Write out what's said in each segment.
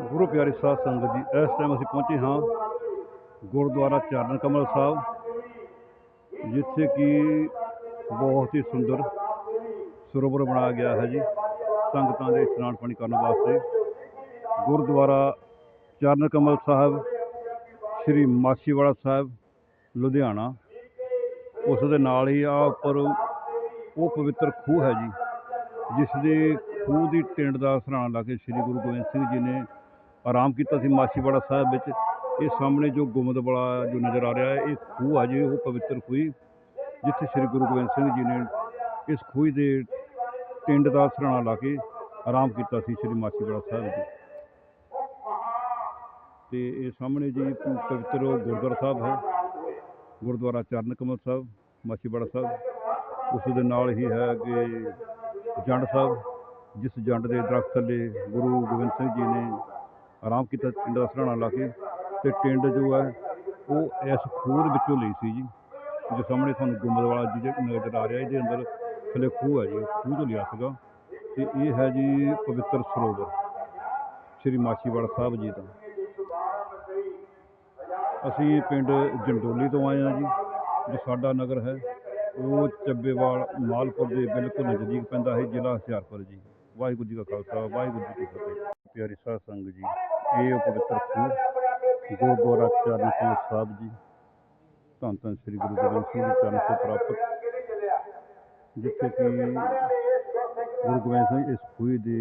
ਗੁਰੂ ਪਿਆਰੀ ਸਾਧ ਸੰਗਤ ਜੀ, ਇਸ ਟਾਈਮ ਅਸੀਂ ਪਹੁੰਚੇ ਹਾਂ ਗੁਰਦੁਆਰਾ ਚਰਨ ਕਮਲ ਸਾਹਿਬ, ਜਿੱਥੇ ਕਿ ਬਹੁਤ ਹੀ ਸੁੰਦਰ ਸਰੋਵਰ ਬਣਾਇਆ ਗਿਆ ਹੈ ਜੀ, ਸੰਗਤਾਂ ਦੇ ਇਸ਼ਨਾਨ ਪਾਣੀ ਕਰਨ ਵਾਸਤੇ। ਗੁਰਦੁਆਰਾ ਚਰਨ ਕਮਲ ਸਾਹਿਬ, ਸ੍ਰੀ ਮਾਛੀਵਾੜਾ ਸਾਹਿਬ, ਲੁਧਿਆਣਾ। ਉਸ ਦੇ ਨਾਲ ਹੀ ਆ ਉੱਪਰ ਉਹ ਪਵਿੱਤਰ ਖੂਹ ਹੈ ਜੀ, ਜਿਸ ਦੇ ਖੂਹ ਦੀ ਟਿੰਡ ਦਾ ਸਰਾਣਾ ਲਾ ਕੇ ਸ੍ਰੀ ਗੁਰੂ ਗੋਬਿੰਦ ਸਿੰਘ ਜੀ ਨੇ ਆਰਾਮ ਕੀਤਾ ਸੀ ਮਾਛੀਵਾੜਾ ਸਾਹਿਬ ਵਿੱਚ। ਇਹ ਸਾਹਮਣੇ ਜੋ ਗੁੰਮਦ ਵਾਲਾ ਜੋ ਨਜ਼ਰ ਆ ਰਿਹਾ ਹੈ, ਇਹ ਖੂਹ ਆ ਜੀ, ਉਹ ਪਵਿੱਤਰ ਖੂਹ, ਜਿੱਥੇ ਸ੍ਰੀ ਗੁਰੂ ਗੋਬਿੰਦ ਸਿੰਘ ਜੀ ਨੇ ਇਸ ਖੂਹ ਦੇ ਟਿੰਡ ਦਾ ਸਰਾਣਾ ਲਾ ਕੇ ਆਰਾਮ ਕੀਤਾ ਸੀ ਸ੍ਰੀ ਮਾਛੀਵਾੜਾ ਸਾਹਿਬ ਜੀ ਤੇ ਇਹ ਸਾਹਮਣੇ ਜੀ ਪਵਿੱਤਰ ਗੁਰਦੁਆਰਾ ਸਾਹਿਬ ਹੈ। ਗੁਰਦੁਆਰਾ ਚਰਨ ਕਮਲ ਸਾਹਿਬ, ਮਾਛੀਵਾੜਾ ਸਾਹਿਬ। ਉਸ ਦੇ ਨਾਲ ਹੀ ਹੈ ਕਿ ਜੰਡ ਸਾਹਿਬ, ਜਿਸ ਜੰਡ ਦੇ ਦਰਖਤ ਥੱਲੇ ਗੁਰੂ ਗੋਬਿੰਦ ਸਿੰਘ ਜੀ ਨੇ ਆਰਾਮ ਕੀਤਾ ਟਿੰਡ ਦਾ ਸਰਾਣਾ ਲਾ ਕੇ ਤੇ ਟਿੰਡ ਜੋ ਹੈ ਉਹ ਇਸ ਖੂਹ ਦੇ ਵਿੱਚੋਂ ਲਈ ਸੀ ਜੀ। ਜੋ ਸਾਹਮਣੇ ਤੁਹਾਨੂੰ ਗੁੰਮਦ ਵਾਲਾ ਜੀ ਜਿਹੜਾ ਨਜ਼ਰ ਆ ਰਿਹਾ, ਇਹਦੇ ਅੰਦਰ ਥੱਲੇ ਖੂਹ ਹੈ ਜੀ ਖੂਹ ਤੋਂ ਲਿਆ ਸੀਗਾ। ਤੇ ਇਹ ਹੈ ਜੀ ਪਵਿੱਤਰ ਸਰੋਵਰ, ਸ੍ਰੀ ਮਾਛੀਵਾੜਾ ਸਾਹਿਬ ਜੀ ਦਾ। ਅਸੀਂ ਪਿੰਡ ਜੰਡੋਲੀ ਤੋਂ ਆਏ ਹਾਂ ਜੀ, ਜੋ ਸਾਡਾ ਨਗਰ ਹੈ, ਉਹ ਚੱਬੇਵਾਲ ਮਾਲਪੁਰ ਦੇ ਬਿਲਕੁਲ ਨਜ਼ਦੀਕ ਪੈਂਦਾ ਹੈ, ਜ਼ਿਲ੍ਹਾ ਹੁਸ਼ਿਆਰਪੁਰ ਜੀ। ਵਾਹਿਗੁਰੂ ਜੀ ਕਾ ਖਾਲਸਾ, ਵਾਹਿਗੁਰੂ ਜੀ ਕੀ ਫਤਿਹ। ਪਿਆਰੀ ਸਾਧ ਸੰਗਤ ਜੀ ਇਹ ਉਹ ਪਵਿੱਤਰ ਖੂਹ, ਗੁਰਦੁਆਰਾ ਚਰਨ ਸਿੰਘ ਸਾਹਿਬ ਜੀ, ਧੰਨ ਧੰਨ ਸ੍ਰੀ ਗੁਰੂ ਗੋਬਿੰਦ ਸਿੰਘ ਜੀ ਚਰਨ ਤੋਂ ਪ੍ਰਾਪਤ। ਜਿੱਥੇ ਕਿ ਗੁਰੂ ਗੋਬਿੰਦ ਸਿੰਘ ਇਸ ਖੂਹ ਦੇ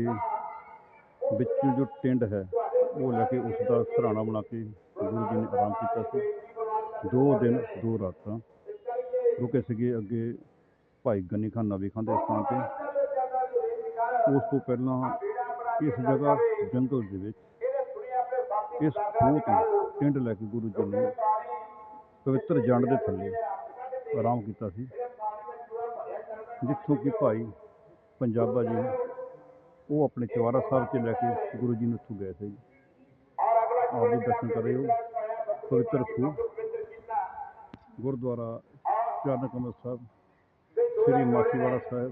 ਵਿੱਚ ਜੋ ਟਿੰਡ ਹੈ, ਉਹ ਲੈ ਕੇ ਉਸ ਦਾ ਸਰਾਣਾ ਬਣਾ ਕੇ ਗੁਰੂ ਜੀ ਨੇ ਆਰਾਮ ਕੀਤਾ ਸੀ। ਦੋ ਦਿਨ, ਦੋ ਰਾਤਾਂ ਰੁਕੇ ਸੀਗੇ ਅੱਗੇ ਭਾਈ ਗੰਨੀ ਖਾਨ ਨਵੀ ਖਾਨ ਦੇ ਸਥਾਨ ਤੇ। ਉਸ ਤੋਂ ਪਹਿਲਾਂ ਇਸ ਜਗ੍ਹਾ ਜੰਗਲ ਦੇ ਵਿੱਚ ਇਸ ਖੂਹ ਤੋਂ ਟਿੰਡ ਲੈ ਕੇ ਗੁਰੂ ਜੀ ਨੇ ਪਵਿੱਤਰ ਜੰਡ ਦੇ ਥੱਲੇ ਆਰਾਮ ਕੀਤਾ ਸੀ। ਜਿੱਥੋਂ ਕਿ ਭਾਈ ਪੰਜਾਬਾ ਜੀ ਉਹ ਆਪਣੇ ਚਵਾਰਾ ਸਾਹਿਬ 'ਚ ਲੈ ਕੇ ਗੁਰੂ ਜੀ ਨੂੰ ਉੱਥੋਂ ਗਏ ਸੀ। ਆਪ ਵੀ ਦਰਸ਼ਨ ਕਰ ਹੋ। ਪਵਿੱਤਰ ਖੂਹ ਗੁਰਦੁਆਰਾ ਚਰਨ ਕਮਲ ਸਾਹਿਬ, ਸ੍ਰੀ ਮਾਛੀਵਾੜਾ ਸਾਹਿਬ।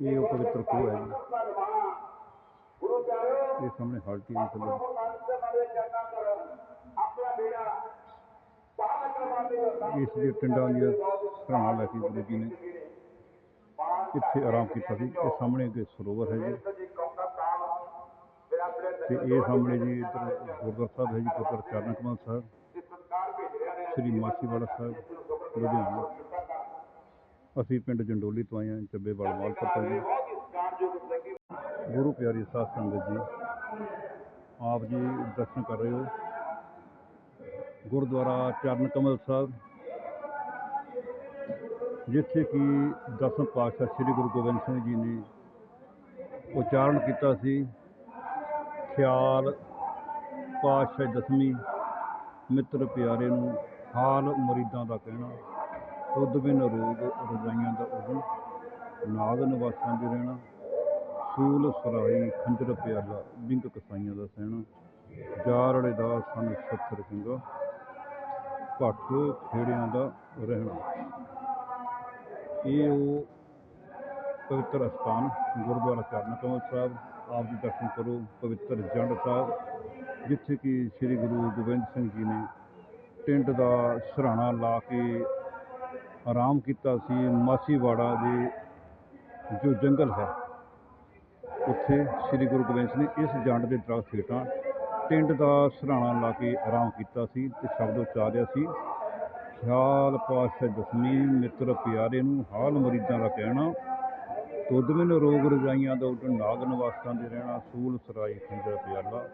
ਇਹ ਉਹ ਪਵਿੱਤਰ ਖੂਹ ਹੈ ਜੀ। ਇਹ ਸਾਹਮਣੇ ਹਾਲਟੀ ਦੀ ਥੱਲੇ ਇਸ ਦੇ ਟਿੰਡਾਂ ਦੀ ਸਰਾਣਾ ਲੈ ਕੇ ਗੁਰੂ ਜੀ ਨੇ ਇੱਥੇ ਆਰਾਮ ਕੀਤਾ ਸੀ ਇਹ ਸਾਹਮਣੇ ਅੱਗੇ ਸਰੋਵਰ ਹੈ ਜੀ ਤੇ ਇਹ ਸਾਹਮਣੇ ਜੀ ਇੱਧਰ ਗੁਰਦੁਆਰਾ ਸਾਹਿਬ ਹੈ ਜੀ ਗੁਰਦੁਆਰਾ ਚਰਨ ਕਮਲ ਸਾਹਿਬ ਸ੍ਰੀ ਮਾਛੀਵਾੜਾ ਸਾਹਿਬ ਲੁਧਿਆਣਾ ਅਸੀਂ ਪਿੰਡ ਜੰਡੋਲੀ ਤੋਂ ਆਏ ਹਾਂ ਚੱਬੇਵਾਲ ਮਾਲਪੁਰ ਤੋਂ ਜੀ ਗੁਰੂ ਪਿਆਰੀ ਸਾਧ ਸੰਗਤ ਜੀ ਆਪ ਜੀ ਦਰਸ਼ਨ ਕਰ ਰਹੇ ਹੋ। ਗੁਰਦੁਆਰਾ ਚਰਨ ਕਮਲ ਸਾਹਿਬ, ਜਿੱਥੇ ਕਿ ਦਸਮ ਪਾਤਸ਼ਾਹ ਸ੍ਰੀ ਗੁਰੂ ਗੋਬਿੰਦ ਸਿੰਘ ਜੀ ਨੇ ਉਚਾਰਨ ਕੀਤਾ ਸੀ। ਖਿਆਲ ਪਾਤਸ਼ਾਹ ਦਸਵੀਂ, ਮਿੱਤਰ ਪਿਆਰੇ ਨੂੰ ਹਾਲ ਮੁਰੀਦਾਂ ਦਾ ਕਹਿਣਾ ਤੁਧ ਬਿਨ ਰੋਗ ਰਜਾਈਆਂ ਦਾ ਉਦਮ, ਨਾਗ ਨਿਵਾਸਾਂ ਦੇ ਰਹਿਣਾ ਸੂਲ ਸਰਾਈ ਖੰਜਰ ਪਿਆਲਾ ਬਿੰਕ ਕਸਾਈਆਂ ਦਾ ਸਹਿਣਾ ਜਾਰੜੇ ਦਾ ਸਨ ਸੱਥਰ ਸਿੰਘਾ, ਭੱਠ ਖੇੜਿਆਂ ਦਾ ਰਹਿਣਾ। ਇਹ ਉਹ ਪਵਿੱਤਰ ਅਸਥਾਨ, ਗੁਰਦੁਆਰਾ ਚਰਨ ਕਮਲ ਸਾਹਿਬ, ਆਪ ਜੀ ਦਰਸ਼ਨ ਕਰੋ, ਪਵਿੱਤਰ ਜੰਡ ਸਾਹਿਬ, ਜਿੱਥੇ ਕਿ ਸ੍ਰੀ ਗੁਰੂ ਗੋਬਿੰਦ ਸਿੰਘ ਜੀ ਨੇ ਟਿੰਡ ਦਾ ਸਰਾਣਾ ਲਾ ਕੇ ਆਰਾਮ ਕੀਤਾ ਸੀ। ਮਾਸੀਵਾੜਾ ਦੇ ਜੋ ਜੰਗਲ ਹੈ ਉੱਥੇ ਸ੍ਰੀ ਗੁਰੂ ਗੋਬਿੰਦ ਸਿੰਘ ਨੇ ਇਸ ਜੰਡ ਦੇ ਦਰਖਤ ਹੇਠਾਂ ਟਿੰਡ ਦਾ ਸਰਾਣਾ ਲਾ ਕੇ ਆਰਾਮ ਕੀਤਾ ਸੀ ਤੇ ਸ਼ਬਦ ਉਚਾਰਿਆ ਸੀ, ਖਿਆਲ ਪਾਤਸ਼ਾਹ ਦਸਵੀਂ ਮਿੱਤਰ ਪਿਆਰੇ ਨੂੰ ਹਾਲ ਮਰੀਦਾਂ ਦਾ ਕਹਿਣਾ, ਤੁਧ ਬਿਨ ਰੋਗ ਰਜਾਈਆਂ ਦਾ ਉੱਡ ਨਾਗ ਨਿਵਾਸਾਂ ਦੇ ਰਹਿਣਾ, ਸੂਲ ਸਰਾਈ ਖੰਜਰ ਪਿਆਲਾ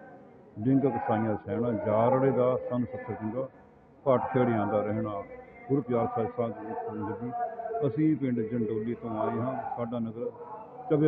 ਲਿੰਗ ਕਸਾਈਆਂ ਸਹਿਣਾ, ਜਾਰੜੇ ਦਾ ਸੰਨ ਸੱਤਰ ਸਿੰਘਾ ਭੱਟ ਖੇੜਿਆਂ ਦਾ ਰਹਿਣਾ, ਗੁਰੂ ਪਿਆਰ ਸਾਹਿਬ ਸੰਗਤ ਜੀ ਅਸੀਂ ਪਿੰਡ ਜੰਡੋਲੀ ਤੋਂ ਆਏ ਹਾਂ, ਸਾਡਾ ਨਗਰ ਚੱਬੇ